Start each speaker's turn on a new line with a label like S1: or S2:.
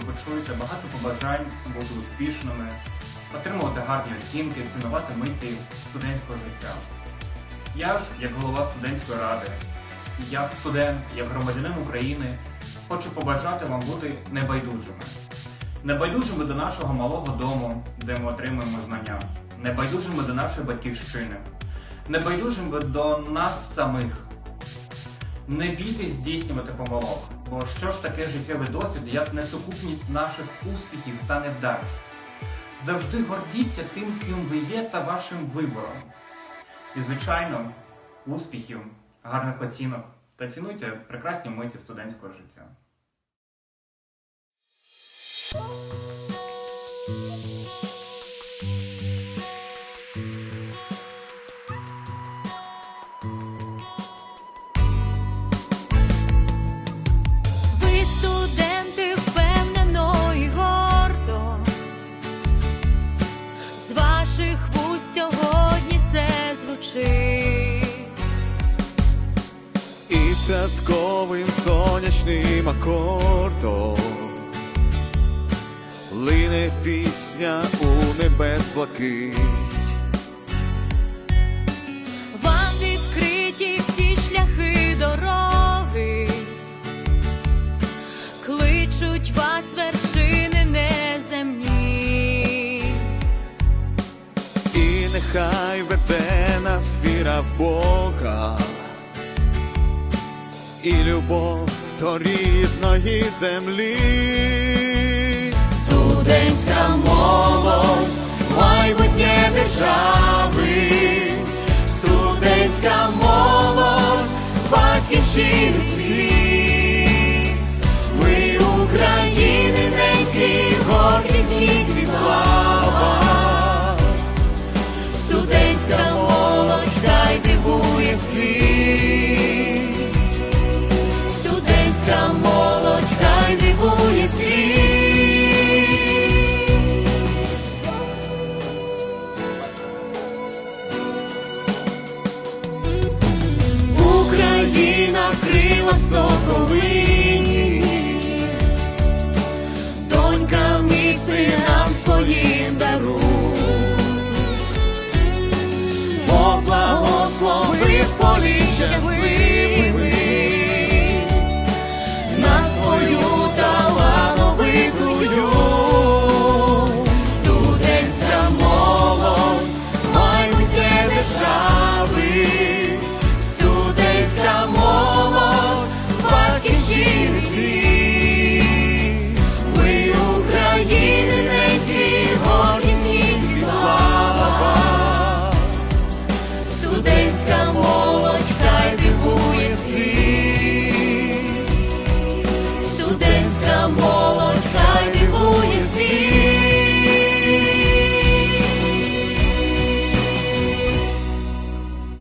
S1: даруйте багато побажань бути успішними, отримувати гарні оцінки, цінувати миті студентського життя. Я ж, як голова студентської ради, як студент, як громадянин України, хочу побажати вам бути небайдужими. Небайдужими до нашого малого дому, де ми отримуємо знання, небайдужими до нашої батьківщини, небайдужими до нас самих. Не бійтесь здійснювати помилок, бо що ж таке життєвий досвід, як не сукупність наших успіхів та невдач. Завжди гордіться тим, ким ви є та вашим вибором. І, звичайно, успіхів, гарних оцінок та цінуйте прекрасні миті студентського життя.
S2: Святковим сонячним акордом лине пісня у небес блакить.
S3: Вам відкриті всі шляхи дороги, кличуть вас вершини неземні.
S2: І нехай веде нас віра в Бога, і любов до рідної землі.
S3: Студентська молодь, майбутнє держави, студентська молодь, батьківщини світ. Україна крила соколині, і синам своїм даруй. поблагословив благословив полі щасливі,